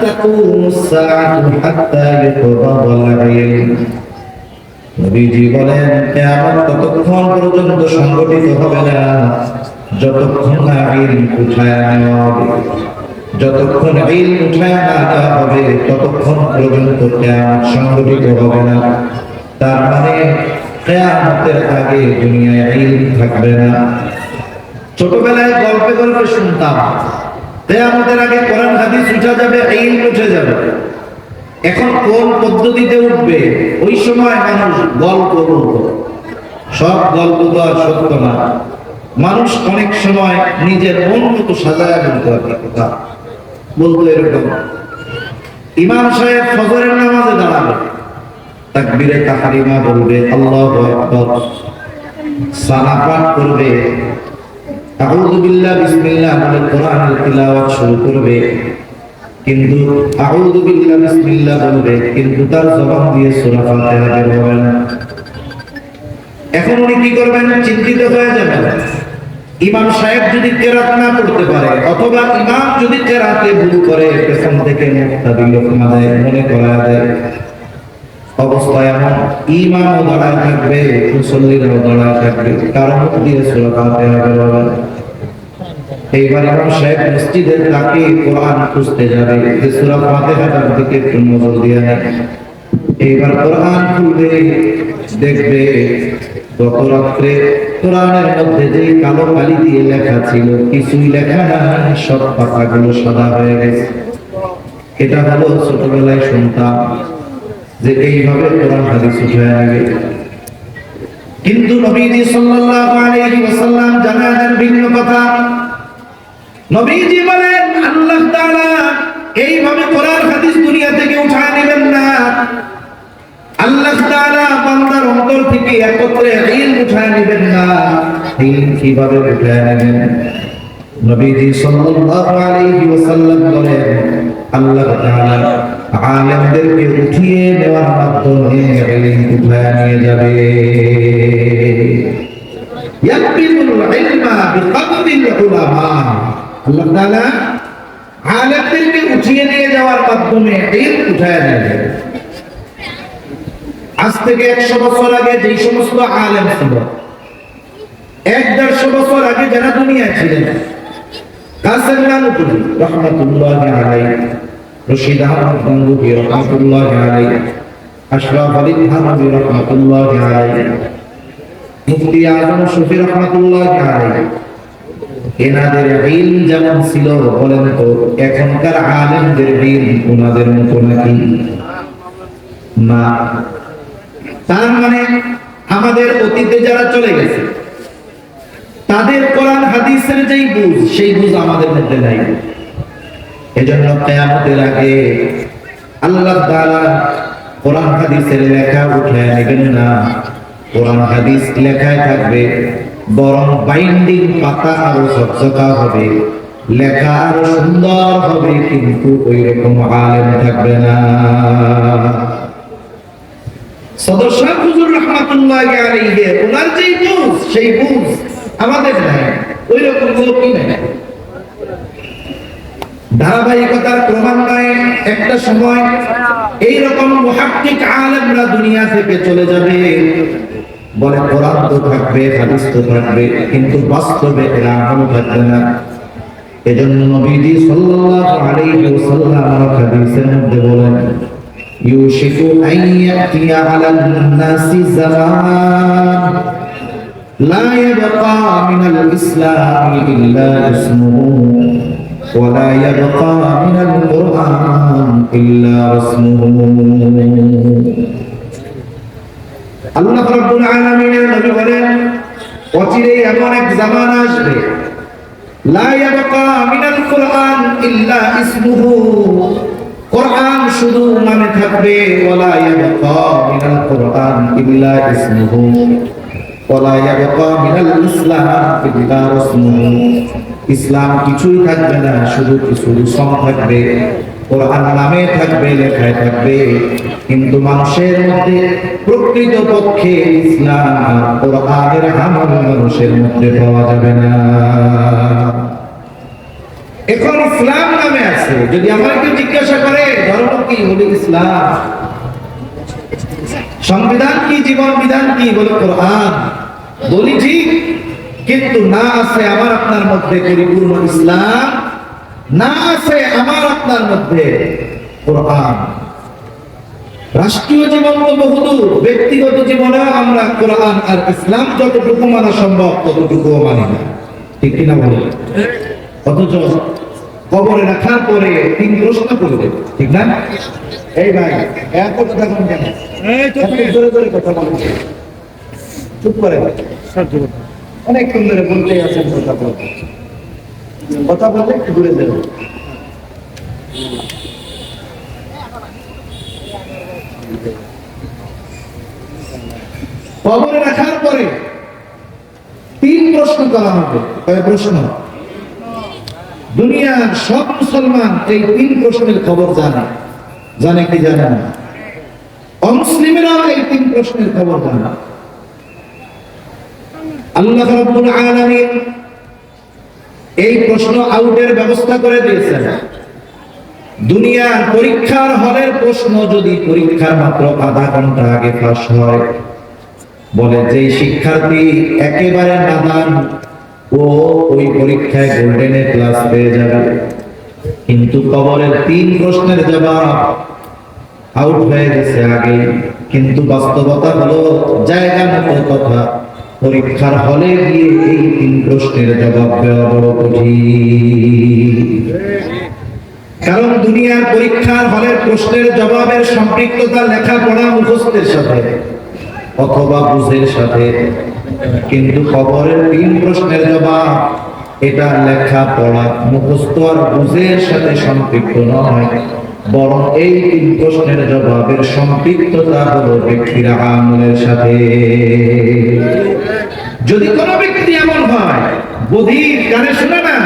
تقوم الساعة حتى يقبض العلم নবীজি বলেন কেয়ামত ততক্ষণ পর্যন্ত সংগঠিত হবে না যতক্ষণ না ইলম উঠায় নেওয়া হবে যতক্ষণ ইলম উঠায় না দেওয়া হবে ততক্ষণ পর্যন্ত কেয়ামত সংগঠিত হবে না তার মানে কেয়ামতের আগে দুনিয়ায় ইলম থাকবে না ছোটবেলায় গল্পে গল্পে শুনতাম কেয়ামতের আগে কোরআন, হাদিস উঠা যাবে এই উঠে যাবে। এখন কোন পদ্ধতিতে উঠবে? ওই সময় মানুষ গল্প বলতো সব গল্প তো আর সত্য না। মানুষ অনেক সময় নিজের মন মতো সাজায় বলতে পারে কথা। বলতো এরকম। ইমাম সাহেব ফজরের নামাজে দাঁড়াবে। তাকবীরে তাহারিমা বলবে, আল্লাহু আকবার। সানা পাঠ করবে। আউযু বিসমিল্লাহ তিলাওয়াত শুরু করবে। কিন্তু বিসমিল্লাহ বলবে, কিন্তু তার দিয়ে সূরা ফাতিহা এখন উনি কি করবেন? চিন্তিত হয়ে যাবেন। ইমাম সাহেব যদি কেরাত না করতে পারে, অথবা ইমাম যদি কেরাতে ভুল করে, পেছন থেকে মনে করা এমন দাঁড়ায় থাকবে, মুসল্লিরাও দাঁড়ায় থাকবে কারণ দিয়ে এইবার ইমাম সাহেব মসজিদের তাকে কোরআন খুঁজতে যাবে। যে সূরা ফাতিহাটার দিকে একটু নজর দিয়ে এইবার কোরআন খুলবে, দেখবে গত রাত্রে কোরআনের মধ্যে যে কালো কালি দিয়ে লেখা ছিল, কিছুই লেখা নাই, সব পাতাগুলো সাদা হয়ে গেছে। এটা হলো ছোটবেলায় শুনতাম যে এইভাবে কোরআন হাদিস উঠে আগে কিন্তু নবীজি সাল্লাল্লাহু আলাইহি ওয়াসাল্লাম জানালেন ভিন্ন কথা। নবীজি বলেন, আল্লাহ তাআলা এইভাবে কোরআন হাদিস দুনিয়া থেকে উঠায় নেবেন না। আল্লাহ তাআলা বান্দার অন্তর থেকে একত্রে ইলম উঠায় নেবেন না। ইলম কীভাবে উঠায় নেবেন? নবীজি সাল্লাল্লাহু আলাইহি ওয়াসাল্লাম বলেন, আল্লাহ তাআলা আলেমদেরকে উঠিয়ে নেওয়ার মাধ্যমে ইলম উঠায় নিয়ে যাবে। ইয়াকবিলুল ইলমা বিকবদিল উলামা। আল্লাহ তাআলা আলেমদেরকে উঠিয়ে নিয়ে যাওয়ার মাধ্যমে ইলম উঠায় নিয়ে আজ থেকে একশো বছর আগে যেই সমস্ত আলেম ছিল, এক দেড়শো বছর আগে যারা দুনিয়ায় ছিলেন, কাসেম নানুতুলি রহমতুল্লাহ আলাই রশিদ আহমদ গঙ্গুহি রহমতুল্লাহ আলাই আশরাফ আজম শফি রহমতুল্লাহ আলাই এনাদের ইলম যেমন ছিল, বলেন তো, এখনকার আলেমদের ইলম ওনাদের মতো নাকি? না। তার মানে আমাদের অতীতে যারা চলে গেছে, তাদের কোরআন, হাদিসের যেই বুঝ, সেই বুঝ আমাদের মধ্যে নাই। এজন্য কেয়ামতের আগে আল্লাহ তাআলা কোরআন, হাদিসের লেখা উঠে নেবেন না। কোরআন, হাদিস লেখায় থাকবে। বরং বাইন্ডিং পাতা আরও ঝকঝকা হবে, লেখা আরও সুন্দর হবে, কিন্তু ওই রকম আলেম থাকবে না। শাহ হুজুর রহমাতুল্লাহ আলাইহি, ওনার যেই বুঝ, সেই বুঝ আমাদের নাই ওই রকম ধারাবাহিকতার ক্রমান্বয়ে একটা সময় এই রকম মুহাক্কিক আলেমরা দুনিয়া থেকে চলে যাবে। বলে কোরআন তো থাকবে হাদিস তো থাকবে কিন্তু বাস্তবে এরা আমল থাকবে না এজন্য নবীজি সাল্লাল্লাহু আলাইহি ওয়াসাল্লাম হাদিসের মধ্যে বলেন يوشك أن يأتي على الناس زمان لا يبقى من الإسلام إلا اسمه ولا يبقى من القرآن إلا رسمه আল্লাহ রাব্বুল আলামিনের নবী বলেন অচিরেই এমন এক জামান আসবে, লা মিনাল কুরআন ইল্লা ইসমুহু। কোরআন শুধু নামে থাকবে, ওয়ালা ইয়াবকা মিনাল কুরআন ইল্লা ইসমুহু। ওয়ালা মিনাল ইসলাম ইল্লা ইসলাম কিছুই থাকবে না, শুধু কিছু রসম থাকবে। কোরআন নামে থাকবে, লেখায় থাকবে। কিন্তু মানুষের মধ্যে প্রকৃত পক্ষে ইসলাম কোরআনের আমল মানুষের মধ্যে পাওয়া যাবে না। এখন ইসলাম নামে আছে। যদি আমার কেউ জিজ্ঞাসা করে, ধর্ম কি? বলি ইসলাম। সংবিধান কি, জীবন বিধান কি? বলে কোরআন। বলি ঠিক, কিন্তু না আছে আমার আপনার মধ্যে পরিপূর্ণ ইসলাম। না আছে আমার আপনার মধ্যে কোরআন। রাষ্ট্রীয় জীবন তো বহুদূর ব্যক্তিগত জীবনেও আমরা কোরআন আর ইসলাম যতটুকু মানা সম্ভব ততটুকু মানি না। ঠিক কিনা বলে? অথচ কবরে রাখার পরে তিন প্রশ্ন করবে ঠিক না? এই ভাই এত কথা কোন কেন? জোরে জোরে কথা বলছে চুপ করে। অনেকক্ষণ ধরে বলতেই আছেন কথা বলতে। কথা বললে একটু দূরে যাবে কবরে রাখার পরে তিন প্রশ্ন করা হবে। কয় প্রশ্ন? দুনিয়ার সব মুসলমান এই তিন প্রশ্নের খবর জানে। জানে কি জানে না? অমুসলিমেরাও এই তিন প্রশ্নের খবর জানে। আল্লাহ রাব্বুল আলামিন এই প্রশ্ন আউটের ব্যবস্থা করে দিয়েছেন। দুনিয়ার পরীক্ষার হলের প্রশ্ন যদি পরীক্ষার মাত্র আধা ঘণ্টা আগে ফাঁস হয়, বলে যে শিক্ষার্থী একেবারে নাদান, ও ওই পরীক্ষায় গোল্ডেনে ক্লাস পেয়ে যাবে। কিন্তু কবরের তিন প্রশ্নের জবাব আউট হয়ে গেছে আগে কিন্তু বাস্তবতা হলো জায়গা মতো কথা। পরীক্ষার হলে গিয়ে এই তিন প্রশ্নের জবাব দেওয়া বড় কঠিন। কারণ দুনিয়ার পরীক্ষার হলের প্রশ্নের জবাবের সম্পৃক্ততা লেখাপড়া মুখস্থের সাথে অথবা বুঝের সাথে। কিন্তু খবরের তিন প্রশ্নের জবাব এটা লেখা পড়া মুখস্থ আর বুঝের সাথে সম্পৃক্ত নয়। বরং এই তিন প্রশ্নের জবাবের সম্পৃক্ততা হলো ব্যক্তির আমলের সাথে। যদি কোনো ব্যক্তি এমন হয় বধির কানে শুনে না,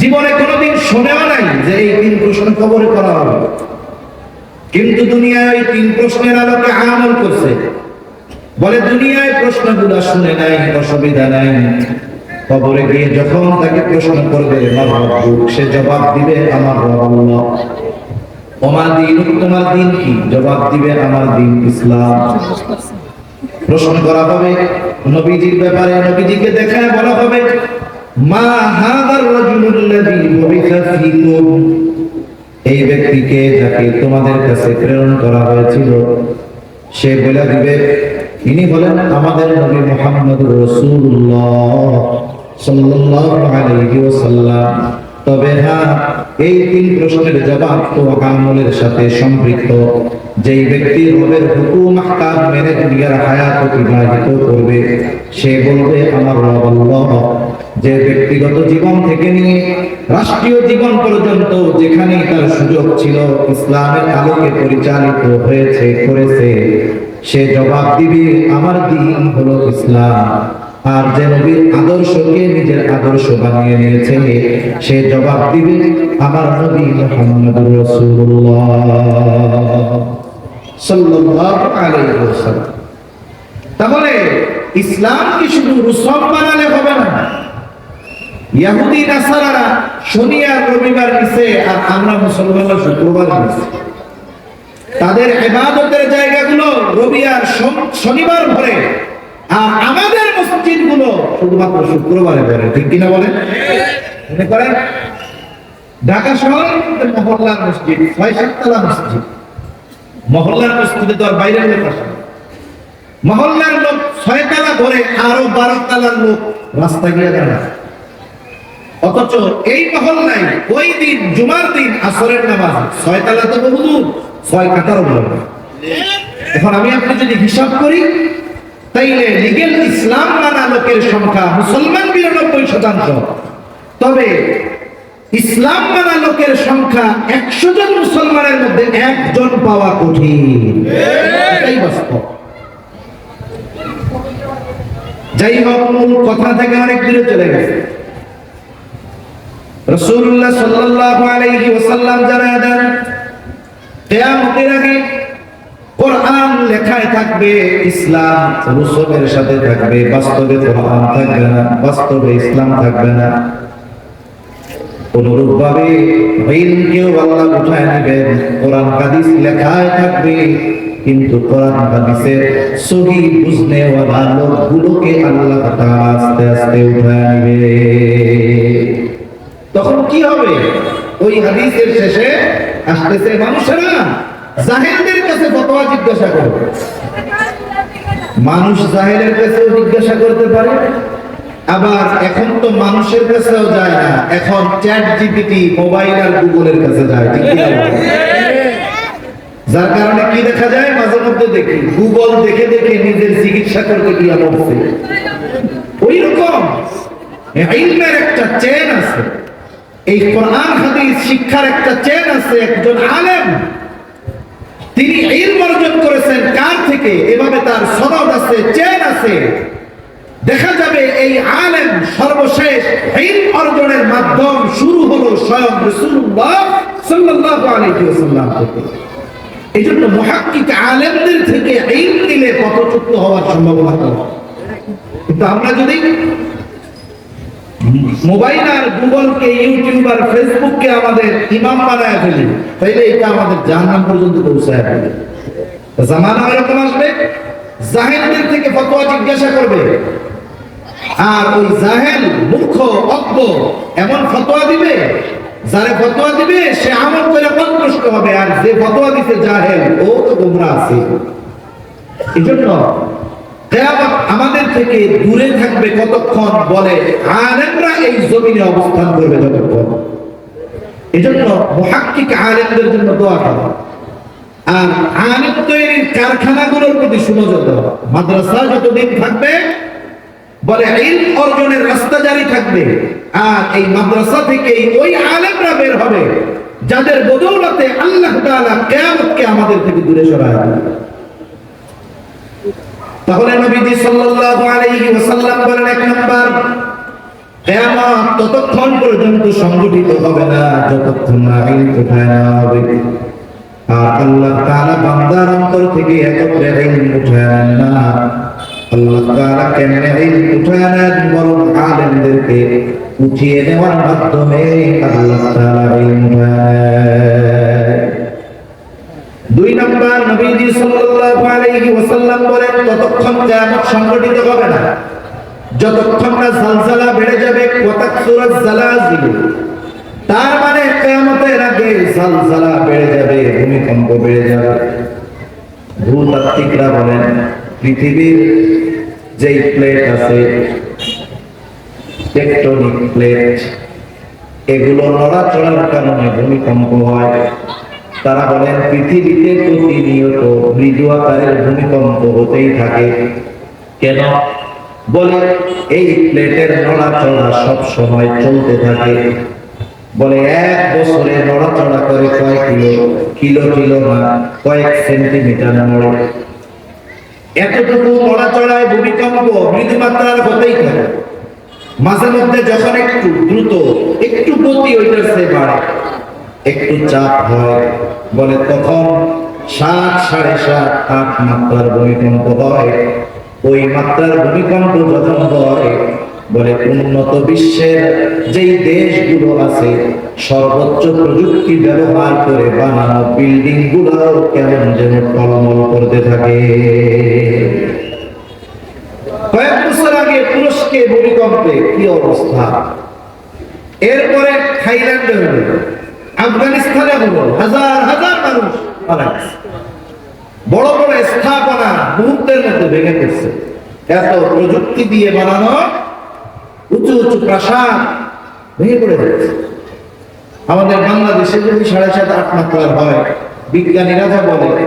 জীবনে কোনোদিন শোনেও নাই যে এই তিন প্রশ্ন খবরে করা হবে। কিন্তু দুনিয়ায় ওই তিন প্রশ্নের আলোকে আমল করছে। বলে দুনিয়ায় প্রশ্নগুলো শুনে নাই, অসুবিধা নাই। কবরে গিয়ে যখন তাকে প্রশ্ন করবে সে জবাব দিবে, আমার রব দিন, তোমার দিন কি? জবাব দিবে আমার দিন ইসলাম। প্রশ্ন করা হবে নবীজির ব্যাপারে, নবীজিকে দেখায় বলা হবে, মা হাদার রাজুলুল্লাযী এই ব্যক্তিকে যাকে তোমাদের কাছে প্রেরণ করা হয়েছিল, সে বলে দিবে, ইনি হলেন আমাদের নবী মুহাম্মদ রাসূলুল্লাহ সাল্লাল্লাহু আলাইহি ওয়াসাল্লাম। তবে হ্যাঁ এই তিন প্রশ্নের জবাব তো আমলের সাথে সম্পৃক্ত। যেই ব্যক্তি রবের হুকুম, আহকাম মেনে দুনিয়ার হায়াত অতিবাহিত করবে, সে বলবে, আমার রব আল্লাহ। যে ব্যক্তিগত জীবন থেকে নিয়ে রাষ্ট্রীয় জীবন পর্যন্ত যেখানে তার সুযোগ ছিল, ইসলামের আলোকে পরিচালিত হয়েছে, করেছে, সে জবাব দিবে, আমার দিন হলো ইসলাম। আর যে নবীর আদর্শকে নিজের আদর্শ বানিয়ে নিয়েছে, সে জবাব দিবে, আমার নবী মুহাম্মদুর রাসূলুল্লাহ। তাহলে ইসলাম কি শুধু রুসম বানালে হবে না? ইহুদি নাসারারা শনি আর রবিবার নিছে আর আমরা মুসলমানরা শুক্রবার নিছি তাদের ইবাদতের জায়গাগুলো রবি আর শনিবার ভরে আর আমাদের মসজিদগুলো শুধুমাত্র শুক্রবারে ভরে ঠিক কিনা বলেন? মনে করেন? ঢাকা মধ্যে মহল্লার মসজিদ ছয় সাততলা মসজিদ। মহল্লার মসজিদে তো আর বাইরের লোক আসে। মহল্লার লোক ছয় তালা ধরে আরও বারো তালার লোক রাস্তা গিয়ে দাঁড়ায়। অথচ এই মহল্লায় ওই দিন, জুমার দিন আসরের নামাজ ছয় তালা তো বহুদূর, ছয় কাটারও বলব এখন আমি আপনি যদি হিসাব করি তাইলে লিগেল ইসলাম মানা লোকের সংখ্যা মুসলমান বিরানব্বই শতাংশ। তবে ইসলাম মানা লোকের সংখ্যা একশো জন মুসলমানের মধ্যে একজন পাওয়া কঠিন। যাই হোক, মূল কথা থেকে অনেক দূরে চলে গেছে। রসুল্লাহ সাল্লাল্লাহু আলাইহি ওয়াসাল্লাম জানায় দেন কিয়ামতের আগে কোরআন লেখায় থাকবে, ইসলাম সাথে থাকবে, বাস্তবে কোরআন থাকবে না, বাস্তবে ইসলাম থাকবে না। অনুরূপ ভাবে ইলমকেও আল্লাহ উঠায় নেবেন, কোরআন লেখায় থাকবে, কিন্তু কোরআন সহি বুঝনে ওয়ালা লোকগুলোকে আল্লাহ আস্তে আস্তে উঠায় নেবে। তখন কি হবে? ওই হাদিসের শেষে আসতেছে মানুষেরা। জাহেলদের কাছে ফতোয়া জিজ্ঞাসা করবে মানুষ জাহেলের কাছেও জিজ্ঞাসা করতে পারে, আবার এখন তো মানুষের কাছেও যায় না। এখন চ্যাট জিপিটি মোবাইল আর গুগলের কাছে যায়, ঠিক যার কারণে কি দেখা যায়? মাঝে মধ্যে দেখি, গুগল দেখে দেখে নিজের চিকিৎসা করতে গিয়ে মরছে ওই রকম ইলমের একটা চেন আছে। এই কোরআন হাদিস শিক্ষার একটা চেন আছে, একজন আলেম। তিনি ইলম অর্জন করেছেন কার থেকে? এভাবে তার সনদ আছে চেন আছে। দেখা যাবে এই আলেম সর্বশেষ ইলম অর্জনের মাধ্যম শুরু হলো স্বয়ং রাসূলুল্লাহ সাল্লাল্লাহু আলাইহি ওয়াসাল্লাম থেকে। এই জন্য মুহাক্কিক আলেমদের থেকে ইলম নিলে পথচ্যুত হওয়ার সম্ভাবনা কিন্তু আমরা যদি মোবাইল আর গুগলকে, ইউটিউব আর ফেসবুককে আমাদের ইমাম বানায় ফেলি। তাইলে এটা আমাদের জাহান্নাম পর্যন্ত পৌঁছায় ফেলে। জামানা এরকম আসবে? জাহেলদের থেকে ফতোয়া জিজ্ঞাসা করবে। আর ওই জাহেল মূর্খ, অজ্ঞ, এমন ফতোয়া দিবে, যারে ফতোয়া দিবে, সে আমল করে পথভ্রষ্ট হবে। আর যে ফতোয়া দিতে জাহেল, ও তো গোমরা আছে। এই জন্য আমাদের থেকে দূরে থাকবে কতক্ষণ বলে, আলেমরা এই জমিনে অবস্থান করবে যতক্ষণ। এই জন্য মহাক্কিক আলেমদের জন্য দোয়া করা। আর আলেম তৈরির কারখানাগুলোর প্রতি সুনজর দেওয়া। মাদ্রাসা যতদিন থাকবে, বলে ইল অর্জনের রাস্তা জারি থাকবে, আর এই মাদ্রাসা থেকে ওই আলেমরা বের হবে, যাদের বদৌলতে আল্লাহ তাআলা কিয়ামতকে আমাদের থেকে দূরে সরায় তাহলে নবীজি সাল্লাল্লাহু আলাইহি ওয়াসাল্লাম বলেন এক নাম্বার, কিয়ামত ততক্ষণ পর্যন্ত সংগঠিত হবে না, যতক্ষণ না না হবে। আর আল্লাহ তাআলা বান্দার অন্তর থেকে একত্রে ইলম উঠায় না। আল্লাহ তাআলা কেমনে ইলম উঠায় নেন? বরং আলেমদেরকে উঠিয়ে নেওয়ার মাধ্যমে আল্লাহ তাআলা ইলম উঠায়। দুই নম্বর নবীজি সাল্লাল্লাহু আলাইহি ওয়াসাল্লাম বলেন, ততক্ষণ কিয়ামত সংঘটিত হবে না। যতক্ষণ না জালজালা বেড়ে যাবে ওয়াতাকসুরাজ জালাজিল। তার মানে কিয়ামতের আগে জালজালা বেড়ে যাবে, ভূমিকম্প বেড়ে যাবে। ভূতাত্ত্বিকরা বলেন, পৃথিবীর যেই প্লেট আছে, টেকটনিক প্লেট, এগুলো নড়াচড়ার কারণে ভূমিকম্প হয়। তারা বলেন, পৃথিবীতে প্রতিনিয়ত মৃদু আকারের ভূমিকম্প হতেই থাকে। কেন? বলে, এই প্লেটের নড়াচড়া সব সময় চলতে থাকে। বলে, এক বছরে নড়াচড়া করে কয় কিলো কিলো কিলো না, কয়েক সেন্টিমিটার নড়ে এতটুকু নড়াচড়ায় ভূমিকম্প মৃদু মাত্রার হতেই থাকে। মাঝে মধ্যে যখন একটু দ্রুত, একটু গতি ওইটার চেয়ে বাড়ে একটু চাপ হয়, বলে তখন সাত সাড়ে সাত আট মাত্রার ভূমিকম্প হয়। ওই মাত্রার ভূমিকম্প যখন হয়, বলে উন্নত বিশ্বের যেই দেশগুলো আছে, সর্বোচ্চ প্রযুক্তি ব্যবহার করে বানানো বিল্ডিংগুলো কেমন যেন টলমল করতে থাকে। কয়েক বছর আগে তুরস্কে ভূমিকম্পে কি অবস্থা? এরপরে থাইল্যান্ডে হলো। আফগানিস্তানে হলো, হাজার হাজার মানুষ গেছে। বড় বড় স্থাপনা মুহূর্তের মধ্যে ভেঙে গেছে এত প্রযুক্তি দিয়ে বানানো উঁচু উঁচু প্রাসাদ ভেঙে পড়ে যাচ্ছে আমাদের বাংলাদেশে যদি সাড়ে সাত, আট মাত্রার হয়, বিজ্ঞানীরা যা বলে,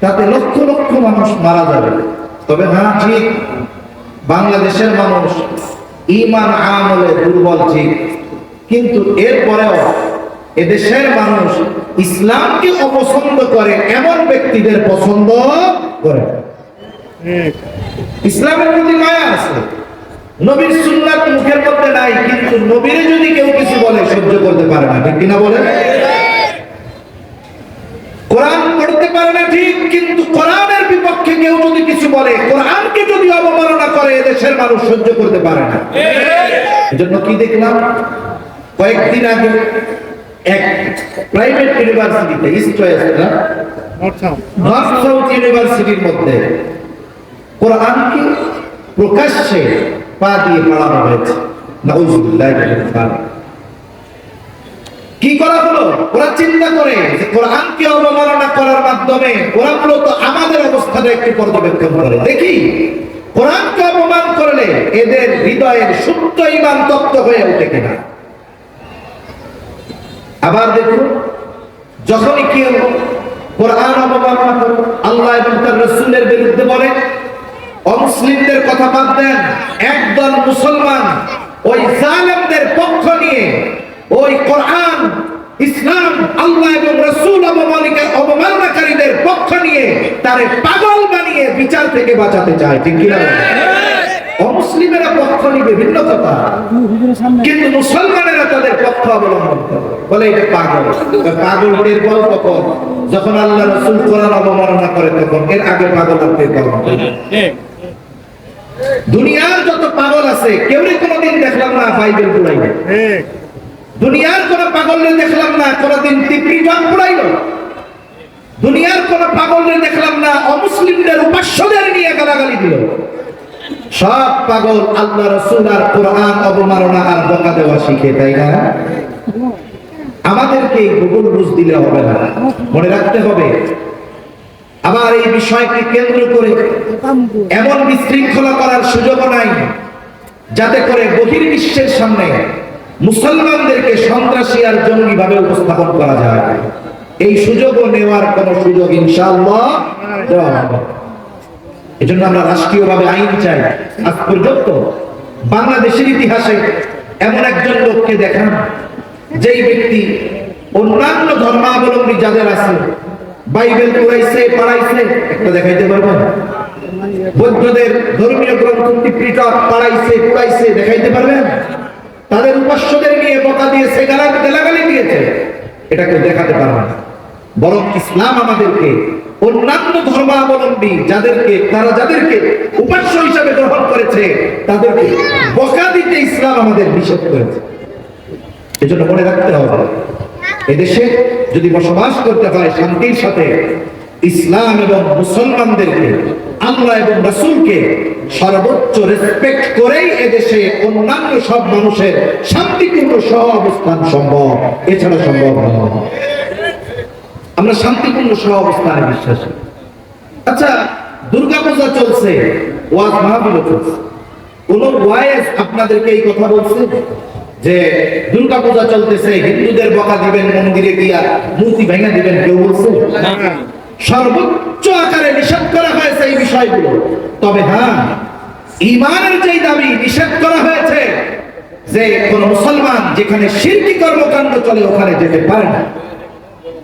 তাতে লক্ষ লক্ষ মানুষ মারা যাবে। তবে হ্যাঁ ঠিক। বাংলাদেশের মানুষ ইমান আমলে দুর্বল, ঠিক। কিন্তু এরপরেও এদেশের মানুষ ইসলামকে অপছন্দ করে এমন ব্যক্তিদের পছন্দ করে। ইসলামের প্রতি মায়া আছে। নবীর সুন্নাত মুখের মধ্যে নাই কিন্তু নবীরে যদি কেউ কিছু বলে সহ্য করতে পারে না। ঠিক কিনা বলে কোরআন পড়তে পারে না ঠিক কিন্তু কোরআনের বিপক্ষে কেউ যদি কিছু বলে কোরআনকে যদি অবমাননা করে এদেশের মানুষ সহ্য করতে পারে না। এজন্য কি দেখলাম? কয়েকদিন আগে এক প্রাইভেট ইউনিভার্সিটিতে ইস্ট ওয়েস্ট না? নর্থ সাউথ ইউনিভার্সিটির মধ্যে কোরআনকে প্রকাশ্যে পা দিয়ে পড়ানো হয়েছে? কি করা হলো? ওরা চিন্তা করে যে কোরআনকে অবমাননা করার মাধ্যমে ওরা মূলত আমাদের অবস্থাটা একটু পর্যবেক্ষণ করে। দেখি কোরআনকে অপমান করলে এদের হৃদয়ের সুপ্ত ইমান তত্ত্ব হয়ে ওঠে কিনা? আবার দেখুন, যখনই কেউ কোরআন অবমাননা করে, আল্লাহ এবং তার রসুলের বিরুদ্ধে বলে, অমুসলিমদের কথা বাদ দেন, একদল মুসলমান ওই জালেমদের পক্ষ নিয়ে ওই কোরআন, ইসলাম, আল্লাহ এবং রসুল অবমানিকা অবমাননাকারীদের পক্ষ নিয়ে তারে পাগল বানিয়ে বিচার থেকে বাঁচাতে চায়, ঠিক কিনা? অমুসলিমেরা পক্ষ নিবে ভিন্ন কথা কিন্তু মুসলমানেরা তাদের পক্ষ অবলম্বন বলে এটা পাগল। পাগল বের বল তখন যখন আল্লাহ রসুল কোরআন অবমাননা করে তখন এর আগে পাগল আপনি কখন দুনিয়ার যত পাগল আছে কেউই কোনোদিন দেখলাম না বাইবেল পুরাইবে দুনিয়ার কোন পাগলরে দেখলাম না, কোনদিন টিপি জং পুরাইল দুনিয়ার কোন পাগলরে দেখলাম না, অমুসলিমদের উপাস্যদের নিয়ে গালাগালি দিল। সব পাগল আল্লাহ রসুল আর কোরআন অবমাননা আর বকা দেওয়া শিখে, তাই না? আমাদেরকে গুগল বুঝ দিলে হবে না। মনে রাখতে হবে, আবার এই বিষয়কে কেন্দ্র করে এমন বিশৃঙ্খলা করার সুযোগ নাই, যাতে করে বহির্বিশ্বের সামনে মুসলমানদেরকে সন্ত্রাসী আর জঙ্গি ভাবে উপস্থাপন করা যায়। এই সুযোগও নেওয়ার কোন সুযোগ ইনশাআল্লাহ দেওয়া হবে এজন্য আমরা রাষ্ট্রীয়ভাবে আইন চাই। আজ পর্যন্ত বাংলাদেশের ইতিহাসে এমন একজন লোককে দেখান, যেই ব্যক্তি অন্যান্য ধর্মাবলম্বী যাদের আছে, বাইবেল পড়াইছে পড়াইছে, একটা দেখাইতে পারবেন বৌদ্ধদের ধর্মীয় গ্রন্থ পড়াইছে পড়াইছে, দেখাইতে পারবেন? তাদের উপাস্যদের নিয়ে বকা দিয়েছে গালা গালাগালি দিয়েছে। এটা কেউ দেখাতে পারবে না। বরং ইসলাম আমাদেরকে অন্যান্য ধর্মাবলম্বী যাদেরকে, তারা যাদেরকে উপাস্য হিসাবে গ্রহণ করেছে, তাদেরকে বকা দিতে ইসলাম আমাদের নিষেধ করেছে। এজন্য মনে রাখতে হবে, এদেশে যদি বসবাস করতে হয় শান্তির সাথে, ইসলাম এবং মুসলমানদেরকে, আল্লাহ এবং রাসুলকে সর্বোচ্চ রেসপেক্ট করেই এদেশে অন্যান্য সব মানুষের শান্তিপূর্ণ সহ অবস্থান সম্ভব। এছাড়া সম্ভব নয়। আমরা শান্তিপূর্ণ সহ অবস্থানে বিশ্বাসী। আচ্ছা দুর্গাপূজা চলছে ওয়াজ মাহফিল চলছে। কোন ওয়াইজ আপনাদেরকে এই কথা বলছে যে দুর্গা পূজা চলতেছে হিন্দুদের বকা দিবেন মন্দিরে গিয়া মূর্তি ভেঙে দিবেন কেউ বলছে? সর্বোচ্চ আকারে নিষেধ করা হয়েছে এই বিষয়গুলো। তবে হ্যাঁ ইমানের যেই দাবি নিষেধ করা হয়েছে যে কোন মুসলমান যেখানে শিল্পী কর্মকাণ্ড চলে ওখানে যেতে পারে না।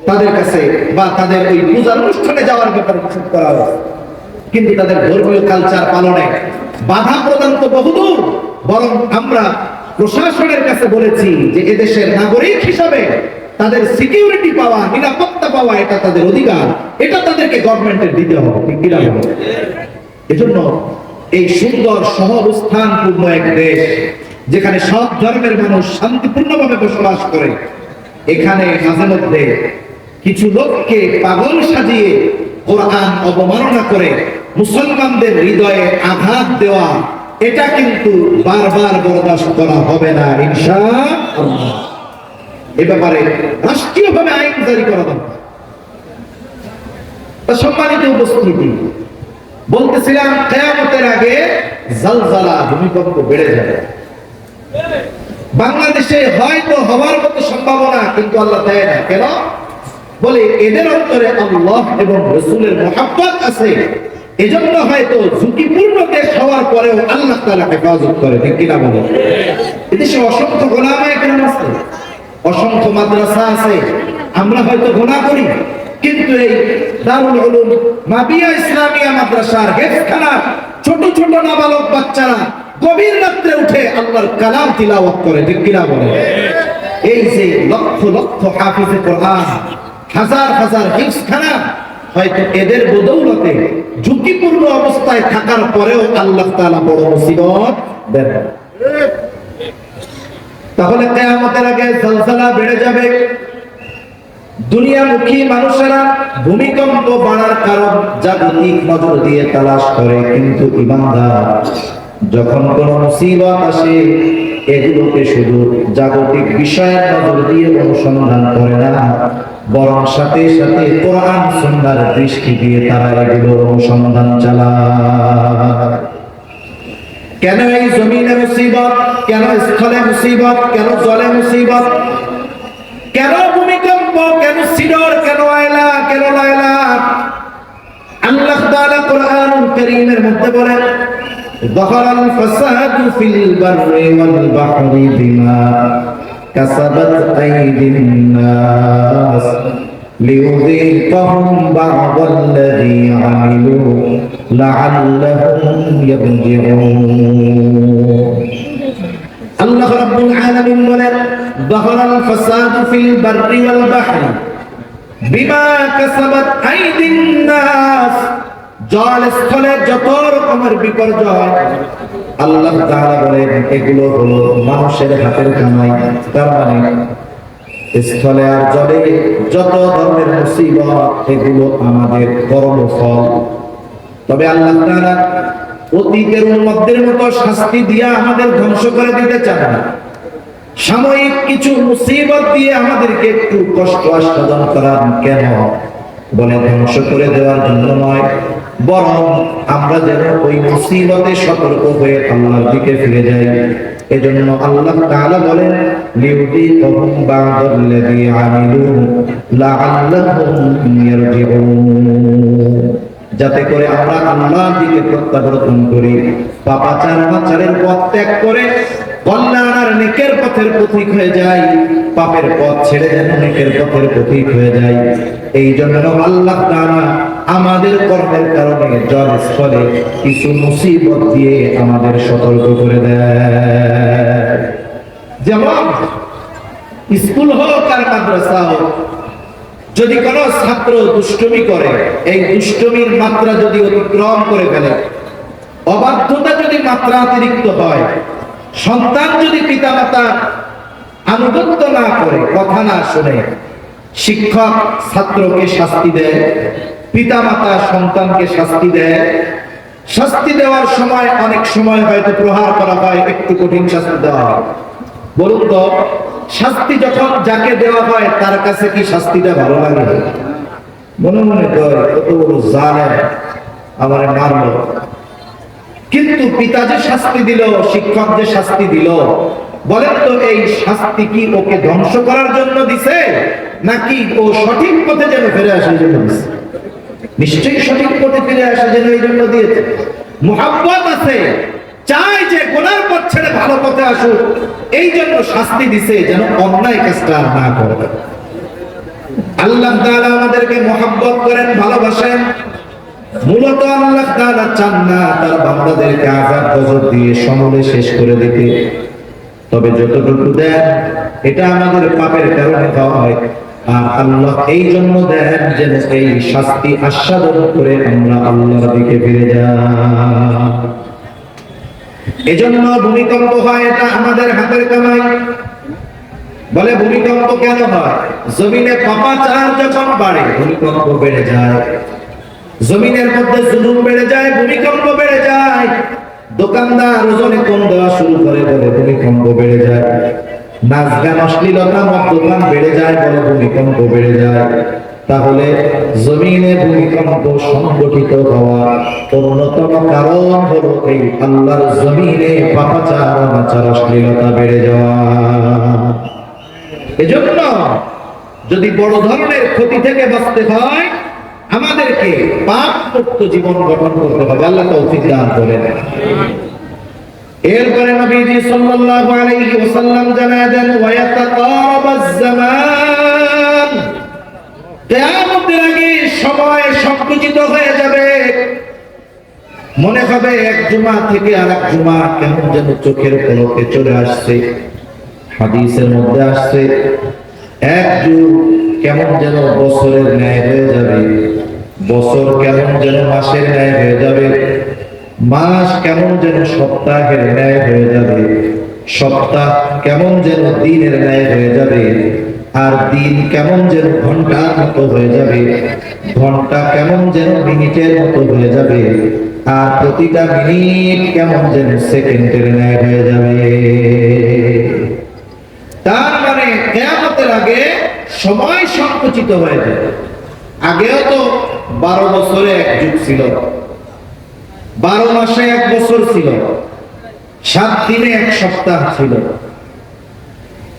তাদের কাছে বা তাদের ওই পূজার অনুষ্ঠানে যাওয়ার ব্যাপারে নিষেধ করা হয়েছে কিন্তু তাদের ধর্মীয় কালচার পালনে বাধা প্রদান তো বহুদূর, বরং আমরা প্রশাসনের কাছে বলেছি যে এদেশের নাগরিক হিসাবে তাদের সিকিউরিটি পাওয়া, নিরাপত্তা পাওয়া এটা তাদের অধিকার। এটা তাদেরকে গভর্নমেন্টের দিতে হবে। এজন্য এই সুন্দর সহ অবস্থানপূর্ণ এক দেশ, যেখানে সব ধর্মের মানুষ শান্তিপূর্ণভাবে বসবাস করে, এখানে মাঝে মধ্যে কিছু লোককে পাগল সাজিয়ে কোরআন অবমাননা করে মুসলমানদের হৃদয়ে আঘাত দেওয়া, এটা কিন্তু বারবার বরদাস্ত করা হবে না, ইনশাআল্লাহ। এ ব্যাপারে রাষ্ট্রীয়ভাবে আইন জারি করা দরকার। সম্মানিত উপস্থিতি বলতেছিলাম, কেয়ামতের আগে জালজালা ভূমিকম্প বেড়ে যাবে। বাংলাদেশে হয়তো হওয়ার মতো সম্ভাবনা কিন্তু আল্লাহ দেয় না। কেন? বলে, এদের অন্তরে আল্লাহ এবং রসুলের মহাব্বত আছে। এজন্য হয়তো ঝুঁকিপূর্ণ দেশ হওয়ার পরেও আল্লাহ তালা হেফাজত করে, ঠিক কিনা বলে? এদেশে অসংখ্য গোলামায় কেন আছে, অসংখ্য মাদ্রাসা আছে, আমরা হয়তো গোনা করি, কিন্তু এই দারুল উলুম মাবিয়া ইসলামিয়া মাদ্রাসার হেফখানা ছোট ছোট নাবালক বাচ্চারা গভীর রাত্রে উঠে আল্লাহর কালাম তিলাওয়াত করে, ঠিক কিনা বলে? এই যে লক্ষ লক্ষ হাফিজে কোরআন হাজার হাজার হিফখানা হয়তো এদের বদৌলতে ঝুঁকিপূর্ণ অবস্থায় থাকার পরেও আল্লাহ তাআলা বড় মুসিবত দেন। তাহলে কেয়ামতের আগে জলজালা বেড়ে যাবে। দুনিয়ামুখী মানুষেরা ভূমিকম্প বাড়ার কারণ জাগতিক নজর দিয়ে তালাশ করে, কিন্তু ইমানদার, যখন কোন মুসিবত আসে এগুলোকে শুধু জাগতিক বিষয়ের নজর দিয়ে অনুসন্ধান করে না, বরং সাথে সাথে কোরআন সুন্নার দৃষ্টি দিয়ে তারা এগুলো অনুসন্ধান চালায়। কেন এই জমিনে মুসিবত? কেন স্থলে মুসিবত? কেন জলে মুসিবত? কেন ভূমিকম্প? কেন সিডর? কেন আয়লা? কেন লায়লা? আল্লাহ তাআলা কোরআনুল কারীমের মধ্যে বলেন ظهر الفساد في البر والبحر بما كسبت أيدي الناس ليذيقهم بعض الذي عملوا لعلهم يرجعون الله رب العالمين ولد ظهر الفساد في البر والبحر بما كسبت أيدي الناس জল স্থলে যত রকমের বিপর্যয়, আল্লাহ তাআলা বলেন, এগুলো হলো মানুষের হাতের কামাই। তার মানে স্থলে আর জলে যত ধরনের মুসিবত, এগুলো আমাদের কর্মফল তবে আল্লাহ তাআলা অতীতের উন্মতদের মতো শাস্তি দিয়া আমাদের ধ্বংস করে দিতে চান না। সাময়িক কিছু মুসিবত দিয়ে আমাদেরকে একটু কষ্ট আস্বাদন করান কেন? বলে ধ্বংস করে দেওয়ার জন্য নয়। বরং আমরা যেন ওই মুসিবতে সতর্ক হয়ে আল্লাহর দিকে ফিরে যাই। এজন্য আল্লাহ তাআলা বলেন বা'দাল্লাযী আমিলু লা'আল্লাহুম ইয়ারজিউন। যাতে করে আমরা আল্লাহর দিকে প্রত্যাবর্তন করি। পাপাচার মাচারের পথ ত্যাগ করে কল্যাণ আর নেকের পথের পথিক হয়ে যাই। পাপের পথ ছেড়ে যেন নেকের পথের পথিক হয়ে যাই। এই জন্য আল্লাহ তাআলা আমাদের কর্মের কারণে জল স্থলে কিছু মুসিবত দিয়ে আমাদের সতর্ক করে দেয়। যেমন, স্কুল হোক আর মাদ্রাসা। হোক যদি কোনো ছাত্র দুষ্টমি করে, এই দুষ্টমির মাত্রা যদি অতিক্রম করে ফেলে, অবাধ্যতা যদি মাত্রা অতিরিক্ত হয়, সন্তান যদি পিতামাতা আনুগত্য না করে, কথা না শুনে, শিক্ষক ছাত্রকে শাস্তি দেয়। পিতামাতা সন্তানকে শাস্তি দেয়। শাস্তি দেওয়ার সময় অনেক সময় হয়তো প্রহার করা হয়, একটু কঠিন শাস্তি দেওয়া বলুন তো, শাস্তি যখন যাকে দেওয়া হয়, তার কাছে কি শাস্তিটা ভালো লাগে? মনে মনে কয় কত বড় জানে আমার মারলো কিন্তু পিতা যে শাস্তি দিল, শিক্ষক যে শাস্তি দিল, বলেন তো এই শাস্তি কি ওকে ধ্বংস করার জন্য দিছে, নাকি ও সঠিক পথে যেন ফিরে আসে জন্য দিছে? নিশ্চয়ই সঠিক পথে ফিরে আসে যেন এই জন্য দিয়েছে। মোহাম্মত আছে চাই যে গোনার পথ ছেড়ে ভালো পথে আসুক। এই জন্য শাস্তি দিছে যেন অন্যায় কাজটা আর না করে। আল্লাহ আমাদেরকে মোহাব্বত করেন, ভালোবাসেন। মূলত আল্লাহ তাআলা চান না তার দিয়ে সমূলে শেষ করে দিতে। তবে যতটুকু দেন, এটা আমাদের পাপের কারণে হয়। আর আল্লাহ এই জন্য দেন এই শাস্তি আস্বাদন করে আমরা আল্লাহর দিকে ফিরে যাই। এজন্য ভূমিকম্প হয় এটা আমাদের হাতের কামাই। বলে ভূমিকম্প কেন হয়? জমিনে পাপাচার যখন বাড়ে, ভূমিকম্প বেড়ে যায়। জমিনের মধ্যে জুলুম বেড়ে যায়, ভূমিকম্প বেড়ে যায়। দোকানদার ওজনে কম দেওয়া শুরু করে বলে ভূমিকম্প বেড়ে যায়। নাচ গান অশ্লীলতা মদ্যপান বেড়ে যায় বলে ভূমিকম্প বেড়ে যায়। তাহলে জমিনে ভূমিকম্প সংগঠিত হওয়া অন্যতম কারণ হলো এই আল্লাহর জমিনে পাপাচার অনাচার অশ্লীলতা বেড়ে যাওয়া। এজন্য যদি বড় ধরনের ক্ষতি থেকে বাঁচতে হয়, আমাদেরকে পাপ মুক্ত জীবন গঠন করতে হবে। আল্লাহ তৌফিক দান করেন। এরপরে নবীজি সাল্লাল্লাহু আলাইহি ওয়াসাল্লাম জানায় দেন ওয়া ইয়াতাকারাবাজ জামান কিয়ামতের আগে সময় সংকুচিত হয়ে যাবে। মনে হবে এক জুমা থেকে আর এক জুমা কেমন যেন চোখের পলকে চলে আসছে, হাদিসের মধ্যে আসছে। এক যুগ কেমন যেন বছরের ন্যায় হয়ে যাবে, বছর কেমন যেন মাসের ন্যায় হয়ে যাবে। মাস কেমন যেন সপ্তাহের ন্যায় হয়ে যাবে। সপ্তাহ কেমন যেন দিনের ন্যায় হয়ে যাবে। আর দিন কেমন যেন ঘণ্টার মতো হয়ে যাবে। ঘণ্টা কেমন যেন মিনিটের মতো হয়ে যাবে। আর প্রতিটা মিনিট কেমন যেন সেকেন্ডের ন্যায় হয়ে যাবে। তার মানে কেয়ামতের আগে সময় সংকুচিত হয়ে যায় আগেও তো বারো বছরে এক যুগ ছিল। বারো মাসে এক বছর ছিল, সাত দিনে এক সপ্তাহ ছিল,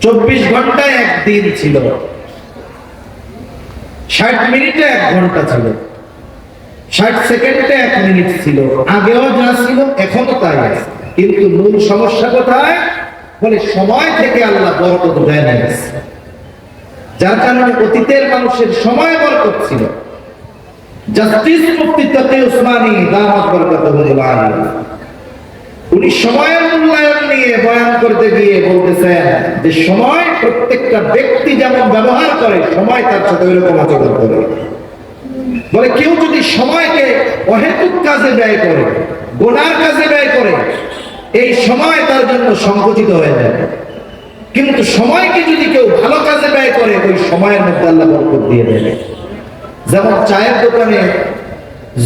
চব্বিশ ঘন্টায় একদিন ছিল, ষাট মিনিটে এক ঘণ্টা ছিল, ষাট সেকেন্ডে এক মিনিট ছিল, আগেও যা ছিল এখনও তাই আছে। কিন্তু মূল সমস্যা কোথায়? বলে সময় থেকে আল্লাহ বরকত না যার কারণে অতীতের মানুষের সময় বরকত ছিল। জাস্টিস মুক্তি তাতে উসমানী দামাত বরকতুল আলী উনি সময়ের মূল্যায়ন নিয়ে বয়ান করতে গিয়ে বলতেছেন যে সময় প্রত্যেকটা ব্যক্তি যেমন ব্যবহার করে, সময় তার সাথে ওইরকম আচরণ করে। বলে কেউ যদি সময়কে অহেতুক কাজে ব্যয় করে, গোনার কাজে ব্যয় করে, এই সময় তার জন্য সংকুচিত হয়ে যায়। কিন্তু সময়কে যদি কেউ ভালো কাজে ব্যয় করে, ওই সময়ের মধ্যে আল্লাহ বরকত দিয়ে দেবে যেমন চায়ের দোকানে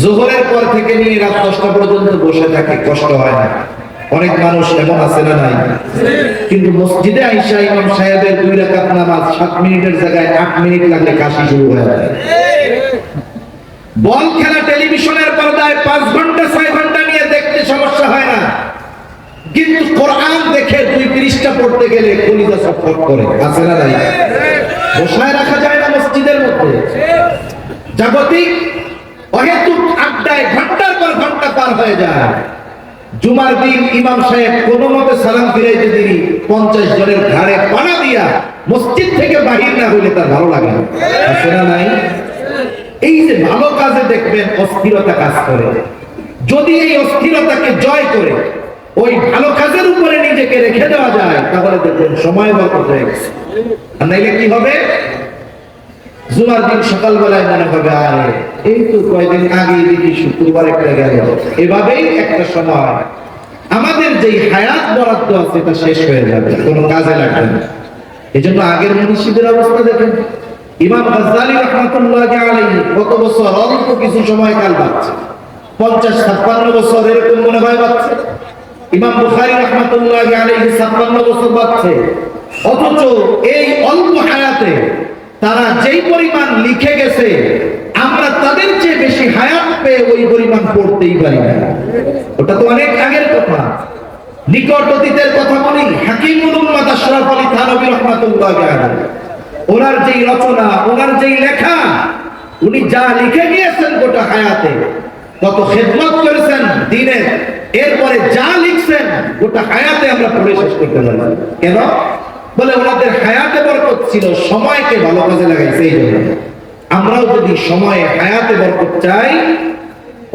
জোহরের পর থেকে নিয়ে রাত দশটা পর্যন্ত বসে থাকে, কষ্ট হয় না। অনেক মানুষ এমন আছে না নাই? কিন্তু মসজিদে আইসা ইমাম সাহেবের দুই রাকাত নামাজ সাত মিনিটের জায়গায় আট মিনিট লাগলে কাশি শুরু হয়ে যায়। বল খেলা টেলিভিশনের পর্দায় পাঁচ ঘণ্টা, ছয় ঘণ্টা নিয়ে দেখতে সমস্যা হয় না। কিন্তু কোরআন দেখে দুই পৃষ্ঠা পড়তে গেলে কলিজা সফর করে। আছে না নাই? বসায় রাখা যায় না মসজিদের মধ্যে। জাগতিক অহেতুক আড্ডায় ঘণ্টার পর ঘণ্টা পার হয়ে যায়। জুমার দিন ইমাম সাহেব কোন মতে সালাম ফিরাইতে দিবি পঞ্চাশ জনের ঘাড়ে পানা দিয়া মসজিদ থেকে বাহির না হইলে তার ভালো লাগে নাই? এই যে ভালো কাজে দেখবেন অস্থিরতা কাজ করে। যদি এই অস্থিরতাকে জয় করে, ওই ভালো কাজের উপরে নিজেকে রেখে দেওয়া যায়, তাহলে দেখবেন সময় বরকত হয়ে গেছে। আর নাইলে কি হবে? জুমার দিন সকালবেলায় মনে হবে, আরে, এই তো কয়দিন আগে দেখি শুক্রবার একটা গেল এভাবেই একটা সময়। আমাদের যেই হায়াত বরাদ্দ আছে এটা শেষ হয়ে যাবে, কোনো কাজে লাগবে না। এই জন্য আগের মনীষীদের অবস্থা দেখেন। ইমাম গাজ্জালি রহমাতুল্লাহ আলাইহি কত বছর অল্প কিছু সময় কাল বাঁচছে। পঞ্চাশ, ছাপ্পান্ন বছর এরকম মনে হয় বাঁচছে। ইমাম বুখারী রহমাতুল্লাহ আলাইহি ছাপ্পান্ন বছর বাঁচছে। অথচ এই অল্প হায়াতে তারা যেই পরিমাণ লিখে গেছে, আমরা তাদের চেয়ে বেশি হায়াত পেয়ে ওই পরিমাণ পড়তেই পারি না। ওটা তো অনেক আগের কথা। নিকট অতীতের কথা বলি হাকিমুল উম্মাদ আশরাফ আলী থানভী রহমাতুল্লাহ ওনার যেই রচনা, ওনার যেই লেখা, উনি যা লিখে গিয়েছেন গোটা হায়াতে কত খেদমত করেছেন দিনের, এরপরে যা লিখছেন গোটা হায়াতে আমরা পড়ে শেষ করতে পারি কেন? বলে ওনাদের হায়াতে বরকত ছিল, সময়কে ভালো কাজে লাগাইছে, এই জন্য। আমরাও যদি সময়ে হায়াতে বরকত চাই,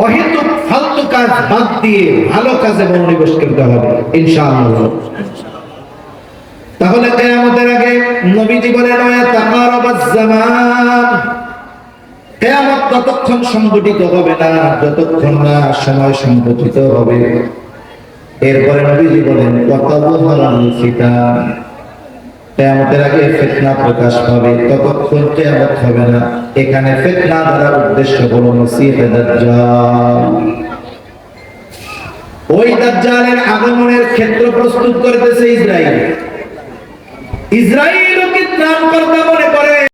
অহেতুক ফালতু কাজ বাদ দিয়ে ভালো কাজে মনোনিবেশ করতে হবে, ইনশাআল্লাহ। তাহলে কেয়ামতের আগে নবীজি কেয়ামত ততক্ষণ সংগঠিত হবে না, যতক্ষণ না সময় সংগঠিত হবে। এরপরে নবীজি বলেন ওয়াতাবহারাল ফিতান কেয়ামতের আগে ফেতনা প্রকাশ পাবে ততক্ষণ কেয়ামত হবে না। এখানে ফেতনা দ্বারা উদ্দেশ্য হলো মসিহে দাজ্জাল। ওই দাজ্জালের আগমনের ক্ষেত্র প্রস্তুত করতেছে ইসরায়েল ইসরায়েল কি ত্রাণকর্তা মনে করে?